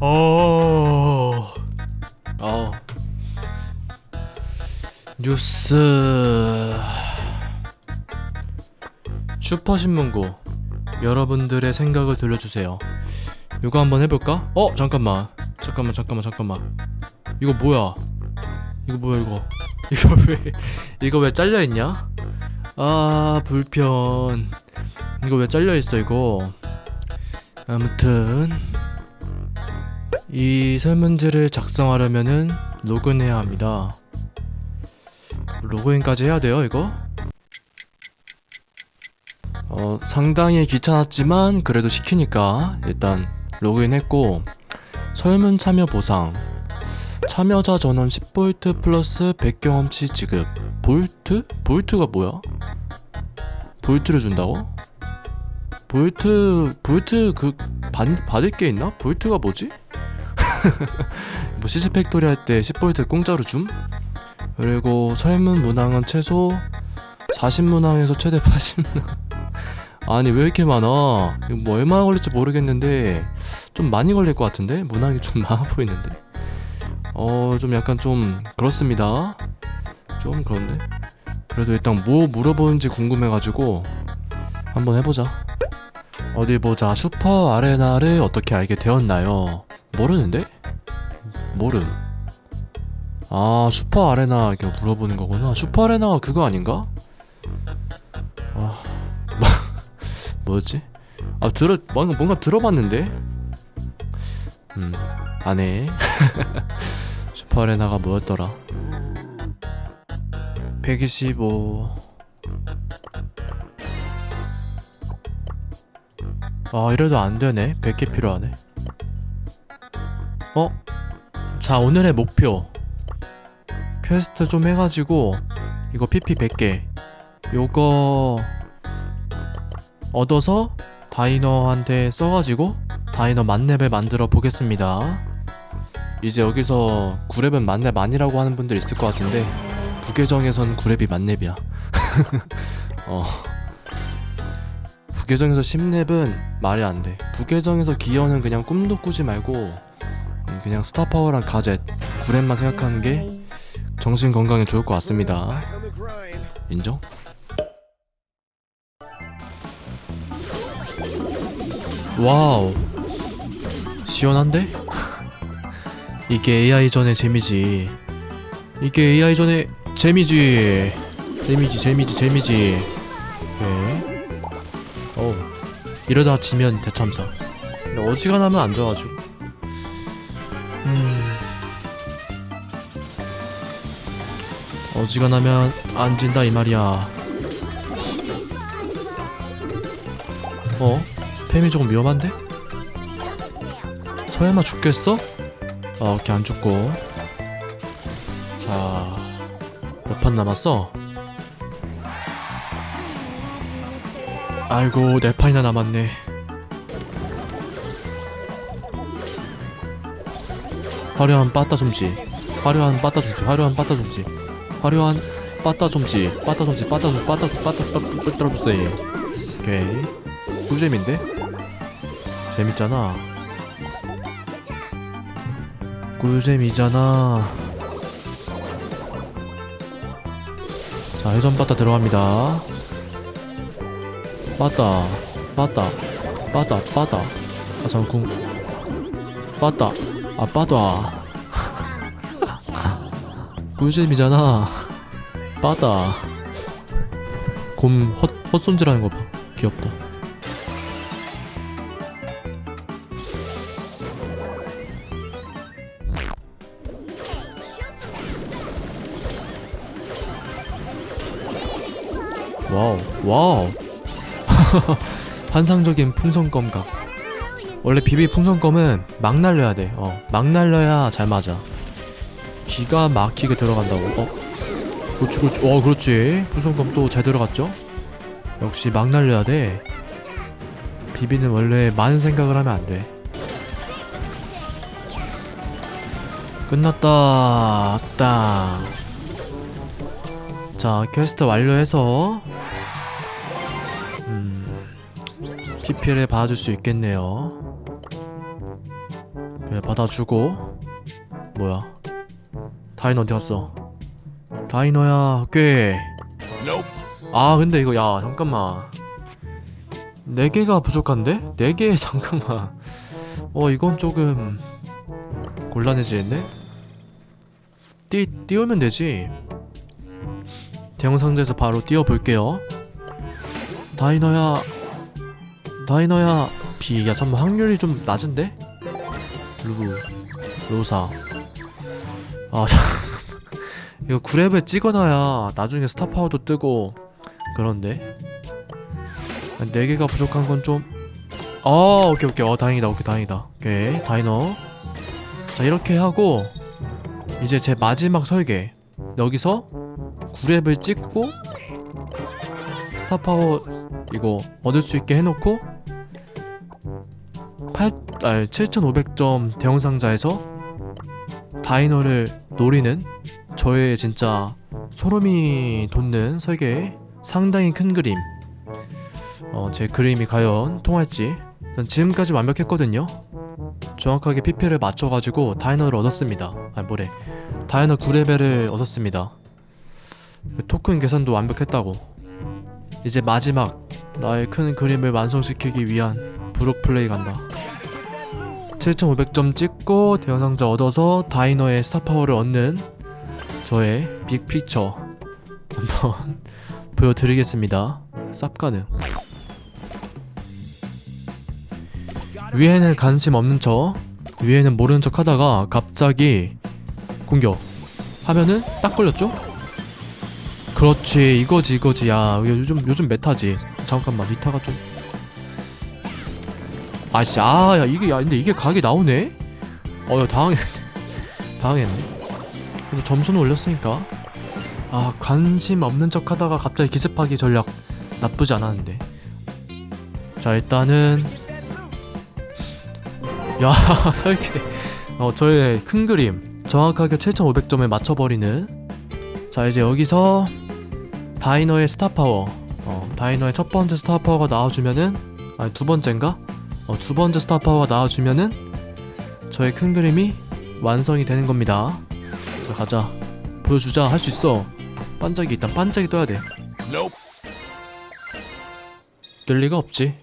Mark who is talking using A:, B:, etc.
A: 어. 어. 뉴스. 슈퍼신문고. 여러분들의 생각을 들려주세요. 이거 한번 해볼까? 어, 잠깐만. 잠깐만, 잠깐만, 잠깐만. 이거 뭐야? 이거 뭐야, 이거? 이거 왜, 이거 왜 잘려있냐? 아, 불편. 이거 왜 잘려있어, 이거? 아무튼. 이 설문지를 작성하려면은 로그인해야 합니다. 로그인까지 해야 돼요, 이거? 어, 상당히 귀찮았지만 그래도 시키니까 일단 로그인했고 설문 참여 보상 참여자 전원 10볼트 플러스 100경험치 지급 볼트? 볼트가 뭐야? 볼트를 준다고? 볼트 볼트 그 받, 받을 게 있나? 볼트가 뭐지? 뭐 시즈 팩토리 할 때 10볼트 공짜로 줌? 그리고 설문 문항은 최소 40문항에서 최대 80문항 아니 왜 이렇게 많아 이거 뭐 얼마나 걸릴지 모르겠는데 좀 많이 걸릴 것 같은데? 문항이 좀 많아 보이는데 어 좀 약간 좀 그렇습니다 좀 그런데 그래도 일단 뭐 물어보는지 궁금해가지고 한번 해보자 어디 보자 슈퍼 아레나를 어떻게 알게 되었나요? 모르는데? 모름. 아 슈퍼 아레나 이렇게 물어보는 거구나. 슈퍼 아레나가 그거 아닌가? 아 뭐였지? 아 들어 뭔가 뭔가 들어봤는데. 음 안해. 슈퍼 아레나가 뭐였더라? 125. 아 이래도 안 되네. 100개 필요하네. 어? 자 오늘의 목표 퀘스트 좀 해가지고 이거 PP 100개 요거 얻어서 다이너한테 써가지고 다이너 만렙을 만들어 보겠습니다 이제 여기서 9렙은 만렙 아니라고 하는 분들 있을 것 같은데 부계정에선 9렙이 만렙이야 어 부계정에서 10렙은 말이 안 돼 부계정에서 기어는 그냥 꿈도 꾸지 말고 음, 그냥 스타파워랑 가젯 구렛만 생각하는 게 정신 건강에 좋을 것 같습니다. 인정? 와우 시원한데? 이게 AI 전의 재미지. 이게 AI 전의 재미지. 재미지 재미지 재미지. 이러다 지면 대참사. 어지간하면 안 좋아가지고. 음. 어지간하면 안 진다 이 말이야. 어? 팸이 조금 위험한데? 설마 죽겠어? 아, 오케이 안 죽고. 자, 몇 판 남았어? 아이고 네 판이나 남았네. 화려한 빠따 좀지 화려한 빠따 좀지 화려한 빠따 좀지 화려한 빠따 좀지 빠따 좀지 빠따 좀 빠따 좀 빠따 빠따 떨어주세요 오케이. 꿀잼인데? 재밌잖아. 꿀잼이잖아. 자 회전 빠따 들어갑니다 빠따 빠따 빠따 빠따. 아 잠깐 빠따. 아빠다 꿀잼이잖아. 빠다 곰 헛, 헛손질하는 거봐. 귀엽다. 와우 와우 환상적인 풍선껌각 원래 비비 풍선껌은 막 날려야 돼. 어, 막 날려야 잘 맞아. 기가 막히게 들어간다고. 어, 그렇지, 그렇지. 어, 그렇지. 풍선껌 또 잘 들어갔죠? 역시 막 날려야 돼. 비비는 원래 많은 생각을 하면 안 돼. 끝났다. 왔다. 자, 퀘스트 완료해서 음, PP를 받아줄 수 있겠네요. 네, 받아주고. 뭐야? 다이너 어디 갔어? 다이너야 꽤아 근데 이거 야 잠깐만. 4개가 부족한데? 4개 잠깐만. 어 이건 조금 곤란해지겠네? 띄, 띄우면 되지. 대형 상자에서 바로 띄워볼게요. 다이너야 다이너야 비, 야 잠깐 확률이 좀 낮은데? 루브 로사. 아잠 이거 9렙에 찍어놔야 나중에 스타파워도 뜨고 그런데? 4개가 부족한 건좀 어, 오케이 오케이. 어 다행이다. 오케이 다행이다. 오케이 다이너. 자 이렇게 하고 이제 제 마지막 설계. 여기서 9렙을 찍고 스타파워 이거 얻을 수 있게 해놓고 8, 아, 7500점 대형 상자에서 다이너를 노리는 저의 진짜 소름이 돋는 설계 상당히 큰 그림. 어, 제 그림이 과연 통할지 전 지금까지 완벽했거든요. 정확하게 PP를 맞춰가지고 다이너를 얻었습니다. 아니 뭐래. 다이너 9레벨을 얻었습니다. 그 토큰 계산도 완벽했다고. 이제 마지막 나의 큰 그림을 완성시키기 위한 브룩 플레이 간다 7500점 찍고 대형상자 얻어서 다이너의 스타파워를 얻는 저의 빅피처 한번 보여드리겠습니다. 쌉 가능. 위에는 관심 없는 척 위에는 모르는 척 하다가 갑자기 공격. 하면은 딱 걸렸죠? 그렇지 이거지 이거지. 야 요즘 요즘 메타지. 잠깐만 리타가 좀 아씨 아야 이게 야 근데 이게 각이 나오네? 어야 당황했 당황했네. 그래도 점수는 올렸으니까. 아 관심 없는 척 하다가 갑자기 기습하기 전략 나쁘지 않았는데. 자 일단은. 야 설계. 어 저의 큰 그림. 정확하게 7500점에 맞춰버리는. 자 이제 여기서 다이너의 스타파워. 어 다이너의 첫 번째 스타파워가 나와주면은 아니 두 번째인가? 어 두 번째 스타파워가 나와주면은 저의 큰 그림이 완성이 되는 겁니다. 자 가자. 보여주자. 할 수 있어. 반짝이 일단 반짝이 떠야 돼. 뜰 리가 없지